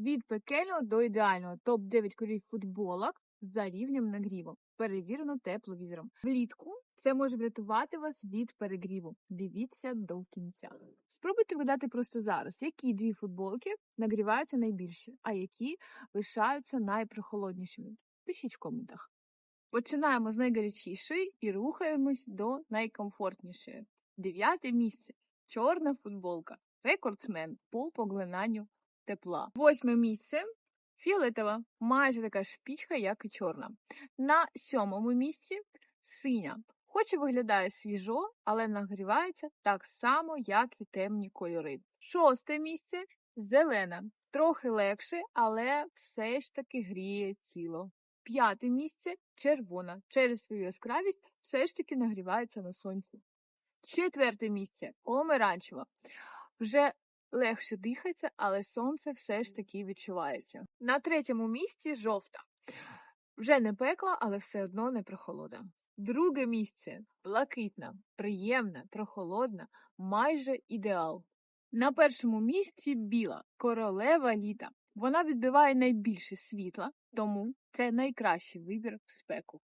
Від пекельного до ідеального топ-9 кольорів футболок за рівнем нагріву. Перевірено тепловізором. Влітку це може врятувати вас від перегріву. Дивіться до кінця. Спробуйте вгадати просто зараз, які дві футболки нагріваються найбільше, а які лишаються найпрохолоднішими. Пишіть в коментах. Починаємо з найгарячішої і рухаємось до найкомфортнішої. Дев'яте місце. Чорна футболка. Рекордсмен по поглинанню тепла. Восьме місце. Фіолетова, майже така ж пічка, як і чорна. На сьомому місці синя. Хоч і виглядає свіжо, але нагрівається так само, як і темні кольори. Шосте місце зелена. Трохи легше, але все ж таки гріє тіло. П'яте місце червона. Через свою яскравість все ж таки нагрівається на сонці. Четверте місце помаранчева. Вже легше дихається, але сонце все ж таки відчувається. На третьому місці жовта. Вже не пекла, але все одно не прохолода. Друге місце блакитна, приємна, прохолодна, майже ідеал. На першому місці біла королева літа. Вона відбиває найбільше світла, тому це найкращий вибір в спеку.